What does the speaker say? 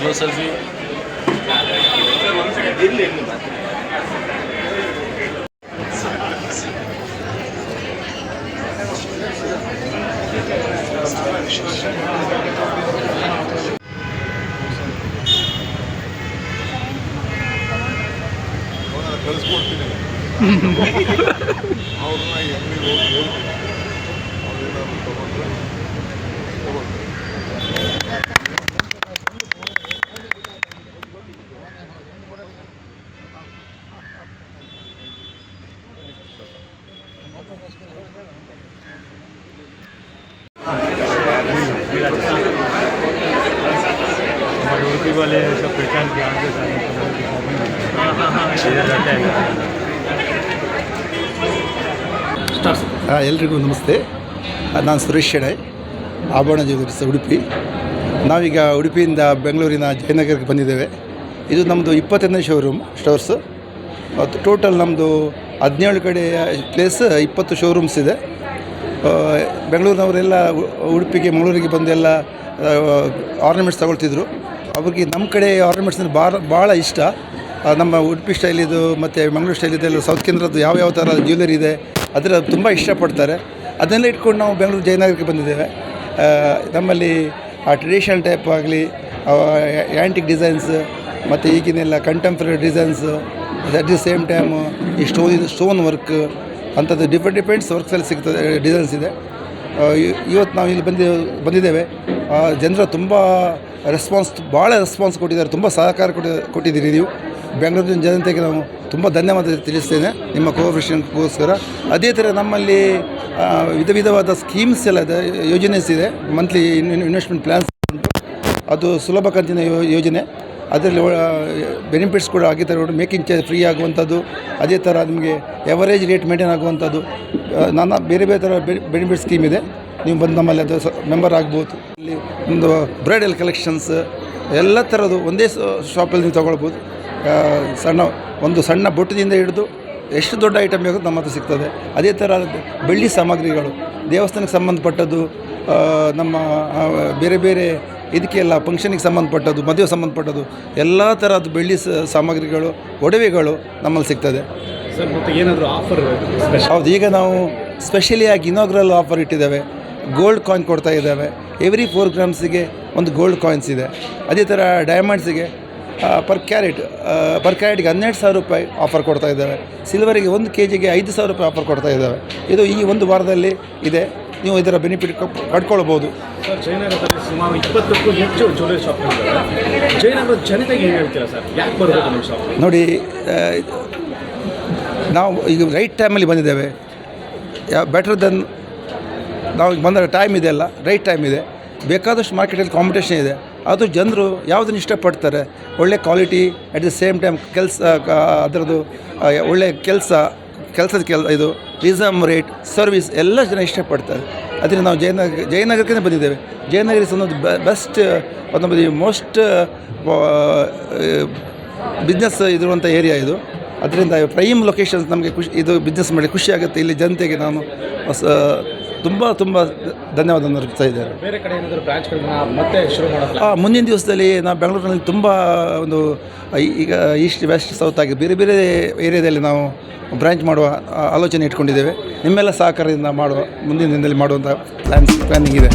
C ಕಳಿಸ್ಕೊಡ್ತೀನಿ ಅವ್ರನ್ನ ಎಲ್ಲಿ ಹೋಗಿ हमारे उड़पी वाले सब पहचान के आगे सारे इधर रहते हैं ಹಾಂ ಎಲ್ರಿಗೂ ನಮಸ್ತೆ ಆ, ನಾನು ಸುರೇಶ್ ಶೆಣೈ ಆಭರಣ ಜ್ಯುವೆಲರ್ಸ್ ಉಡುಪಿ ನಾವೀಗ ಉಡುಪಿಯಿಂದ ಬೆಂಗಳೂರಿನ ಜಯನಗರಕ್ಕೆ ಬಂದಿದ್ದೇವೆ ಇದು ನಮ್ಮದು ಇಪ್ಪತ್ತನೇ ಶೋರೂಮ್ ಸ್ಟೋರ್ಸ್ ಮತ್ತು ಟೋಟಲ್ ನಮ್ಮದು ಹದಿನೇಳು ಕಡೆ ಪ್ಲೇಸ್ ಇಪ್ಪತ್ತು ಶೋರೂಮ್ಸ್ ಇದೆ. ಬೆಂಗಳೂರಿನವರೆಲ್ಲ ಉಡುಪಿಗೆ, ಮಂಗಳೂರಿಗೆ ಬಂದೆಲ್ಲ ಆರ್ನಮೆಂಟ್ಸ್ ತಗೊಳ್ತಿದ್ರು. ಅವ್ರಿಗೆ ನಮ್ಮ ಕಡೆ ಆರ್ನಮೆಂಟ್ಸ್ ಭಾಳ ಭಾಳ ಇಷ್ಟ. ನಮ್ಮ ಉಡುಪಿ ಸ್ಟೈಲಿದು ಮತ್ತು ಮಂಗಳೂರು ಸ್ಟೈಲಿದೆಲ್ಲ ಸೌತ್ ಕೇಂದ್ರದ್ದು ಯಾವ ಯಾವ ಥರ ಜ್ಯುವೆಲರಿ ಇದೆ, ಅದರ ತುಂಬ ಇಷ್ಟಪಡ್ತಾರೆ. ಅದನ್ನೆಲ್ಲ ಇಟ್ಕೊಂಡು ನಾವು ಬೆಂಗಳೂರು ಜಯನಗರಕ್ಕೆ ಬಂದಿದ್ದೇವೆ. ನಮ್ಮಲ್ಲಿ ಆ ಟ್ರೆಡಿಷನಲ್ ಟೈಪ್ ಆಗಲಿ ಆ್ಯಂಟಿಕ್ ಡಿಸೈನ್ಸ್ ಮತ್ತು ಈಗಿನೆಲ್ಲ contemporary designs at the same time ಈ ಸ್ಟೋನ್ ಸ್ಟೋನ್ ವರ್ಕ್ ಅಂಥದ್ದು ಡಿಫ್ರೆಂಟ್ ಡಿಫ್ರೆಂಟ್ಸ್ ವರ್ಕ್ಸಲ್ಲಿ ಸಿಗ್ತದೆ ಡಿಸೈನ್ಸ್ ಇದೆ. ಇವತ್ತು ನಾವು ಇಲ್ಲಿ ಬಂದಿ ಬಂದಿದ್ದೇವೆ. ಜನರು ತುಂಬ ರೆಸ್ಪಾನ್ಸ್ ಭಾಳ ರೆಸ್ಪಾನ್ಸ್ ಕೊಟ್ಟಿದ್ದಾರೆ, ತುಂಬ ಸಹಕಾರ ಕೊಟ್ಟಿ, ಕೊಟ್ಟಿದ್ದೀರಿ ನೀವು. ಬೆಂಗಳೂರಿನ ಜನತೆಗೆ ನಾವು ತುಂಬ ಧನ್ಯವಾದ ತಿಳಿಸ್ತೇನೆ, ನಿಮ್ಮ ಕೋಆಪರೇಷನ್ಗೋಸ್ಕರ ಅದೇ ಥರ ನಮ್ಮಲ್ಲಿ ವಿಧ ವಿಧವಾದ ಸ್ಕೀಮ್ಸ್ ಎಲ್ಲ ಇದೆ, ಯೋಜನೆಸ್ ಇದೆ ಮಂತ್ಲಿ ಇನ್ವೆಸ್ಟ್ಮೆಂಟ್ ಪ್ಲ್ಯಾನ್ಸ್ ಅದು ಸುಲಭ ಕಂತಿನ ಯೋಜನೆ. ಅದರಲ್ಲಿ ಬೆನಿಫಿಟ್ಸ್ ಕೂಡ ಆಗಿ ನೋಡಿ ಮೇಕಿಂಗ್ ಚಾರ್ಜ್ ಫ್ರೀ ಆಗುವಂಥದ್ದು, ಅದೇ ಥರ ನಿಮಗೆ ಎವರೇಜ್ ರೇಟ್ ಮೇಂಟೈನ್ ಆಗುವಂಥದ್ದು. ನಾನಾ ಬೇರೆ ಬೇರೆ ಥರ ಬೆನಿಫಿಟ್ ಸ್ಕೀಮ್ ಇದೆ. ನೀವು ಬಂದು ನಮ್ಮಲ್ಲಿ ಅದು ಮೆಂಬರ್ ಆಗ್ಬೋದು. ಇಲ್ಲಿ ಒಂದು ಬ್ರೈಡಲ್ ಕಲೆಕ್ಷನ್ಸ್ ಎಲ್ಲ ಥರದ್ದು ಒಂದೇ ಶಾಪಲ್ಲಿ ನೀವು ತೊಗೊಳ್ಬೋದು. ಸಣ್ಣ, ಒಂದು ಸಣ್ಣ ಬೊಟ್ಟದಿಂದ ಹಿಡಿದು ಎಷ್ಟು ದೊಡ್ಡ ಐಟಮ್ ಬೇಕು ನಮ್ಮ ಹತ್ರ ಸಿಗ್ತದೆ. ಅದೇ ಥರ ಬೆಳ್ಳಿ ಸಾಮಗ್ರಿಗಳು, ದೇವಸ್ಥಾನಕ್ಕೆ ಸಂಬಂಧಪಟ್ಟದ್ದು ನಮ್ಮ ಬೇರೆ ಬೇರೆ ಇದಕ್ಕೆಲ್ಲ ಫಂಕ್ಷನಿಗೆ ಸಂಬಂಧಪಟ್ಟದ್ದು ಮದುವೆ ಸಂಬಂಧಪಟ್ಟದ್ದು ಎಲ್ಲ ಥರದ ಬೆಳ್ಳಿ ಸಾಮಗ್ರಿಗಳು ಒಡವೆಗಳು ನಮ್ಮಲ್ಲಿ ಸಿಗ್ತದೆ. ಸರ್ ಮತ್ತೆ ಏನಾದರೂ ಆಫರ್ ಸ್ಪೆಷಲ್ ಹೌದು ಈಗ ನಾವು ಸ್ಪೆಷಲಿ ಆಗಿ ಇನಾಗ್ರಲ್ ಆಫರ್ ಇಟ್ಟಿದ್ದೇವೆ. ಗೋಲ್ಡ್ ಕಾಯಿನ್ ಕೊಡ್ತಾ ಇದ್ದಾವೆ. ಎವ್ರಿ ಫೋರ್ ಗ್ರಾಮ್ಸಿಗೆ ಒಂದು ಗೋಲ್ಡ್ ಕಾಯಿನ್ಸ್ ಇದೆ. ಅದೇ ಥರ ಡೈಮಂಡ್ಸಿಗೆ ಪರ್ ಕ್ಯಾರೆಟ್ ಪರ್ ಕ್ಯಾರೆಟ್ಗೆ ಹನ್ನೆರಡು ಸಾವಿರ ರೂಪಾಯಿ ಆಫರ್ ಕೊಡ್ತಾ ಇದ್ದಾವೆ. ಸಿಲ್ವರಿಗೆ ಒಂದು ಕೆ ಜಿಗೆ ಐದು ಸಾವಿರ ರೂಪಾಯಿ ಆಫರ್ ಕೊಡ್ತಾ ಇದ್ದಾವೆ. ಇದು ಈ ಒಂದು ವಾರದಲ್ಲಿ ಇದೆ. ನೀವು ಇದರ ಬೆನಿಫಿಟ್ ಪಡ್ಕೊಳ್ಬೋದು ಸರ್ ಜಯನಗರದಲ್ಲಿ ಸುಮಾರು ಇಪ್ಪತ್ತಕ್ಕೂ ಹೆಚ್ಚು ಜ್ಯುವೆಲ್ಲರಿ ಶಾಪ್ಗಳಿದ್ದಾವೆ ಜಯನಗರದ ಜನತೆಗೆ ಏನು ಹೇಳ್ತೀರಾ ಸರ್? ಯಾಕೆ ಬರಬೇಕು ನಿಮ್ಮ ಶಾಪ್ ನೋಡಿ ನಾವು ಈಗ ರೈಟ್ ಟೈಮಲ್ಲಿ ಬಂದಿದ್ದೇವೆ. ಬೆಟರ್ ದೆನ್ ನಾವು ಈಗ ಬಂದ ಟೈಮ್ ಇದೆ ಅಲ್ಲ ರೈಟ್ ಟೈಮ್ ಇದೆ. ಬೇಕಾದಷ್ಟು ಮಾರ್ಕೆಟಲ್ಲಿ ಕಾಂಪಿಟೇಷನ್ ಇದೆ. ಅದು ಜನರು ಯಾವುದನ್ನು ಇಷ್ಟಪಡ್ತಾರೆ? ಒಳ್ಳೆ quality at the same time ಕೆಲಸ ಅದರದ್ದು ಒಳ್ಳೆ ಕೆಲಸ. ಕೆಲಸದ ಕೆಲ ಇದು ರೀಸನಬಲ್ ರೇಟ್ ಸರ್ವಿಸ್ ಎಲ್ಲ ಜನ ಇಷ್ಟಪಡ್ತಾರೆ. ಅದರಿಂದ ನಾವು ಜಯನಗರ ಜಯನಗರಕ್ಕೆ ಬಂದಿದ್ದೇವೆ ಜಯನಗರ ಇಸ್ ಒಂದು ಬೆಸ್ಟ್ ಒಂದು ಮೋಸ್ಟ್ ಬಿಸ್ನೆಸ್ ಇರುವಂಥ ಏರಿಯಾ ಇದು. ಅದರಿಂದ ಪ್ರೈಮ್ ಲೊಕೇಶನ್ಸ್ ನಮಗೆ ಖುಷಿ ಇದು ಬಿಸ್ನೆಸ್ ಮಾಡಿ ಖುಷಿ ಆಗುತ್ತೆ. ಇಲ್ಲಿ ಜನತೆಗೆ ನಾನು ಹೊಸ ತುಂಬ ತುಂಬ ಧನ್ಯವಾದವನ್ನು ಅರ್ಪಿಸ್ತಾ ಇದ್ದಾರೆ ಬೇರೆ ಕಡೆ ಏನಾದರೂ ಬ್ರಾಂಚ್ಗಳನ್ನ ಮತ್ತೆ ಶುರು ಮಾಡೋದು ಮುಂದಿನ ದಿವಸದಲ್ಲಿ ನಾವು ಬೆಂಗಳೂರಿನಲ್ಲಿ ತುಂಬ ಒಂದು ಈಗ ಈಸ್ಟ್ ವೆಸ್ಟ್ ಸೌತ್ ಆಗಿ ಬೇರೆ ಬೇರೆ ಏರಿಯಾದಲ್ಲಿ ನಾವು ಬ್ರಾಂಚ್ ಮಾಡುವ ಆಲೋಚನೆ ಇಟ್ಕೊಂಡಿದ್ದೇವೆ. ನಿಮ್ಮೆಲ್ಲ ಸಹಕಾರದಿಂದ ಮಾಡುವ ಮುಂದಿನ ದಿನದಲ್ಲಿ ಮಾಡುವಂಥ ಪ್ಲ್ಯಾನ್ಸ್ ಪ್ಲ್ಯಾನಿಂಗ್ ಇದೆ.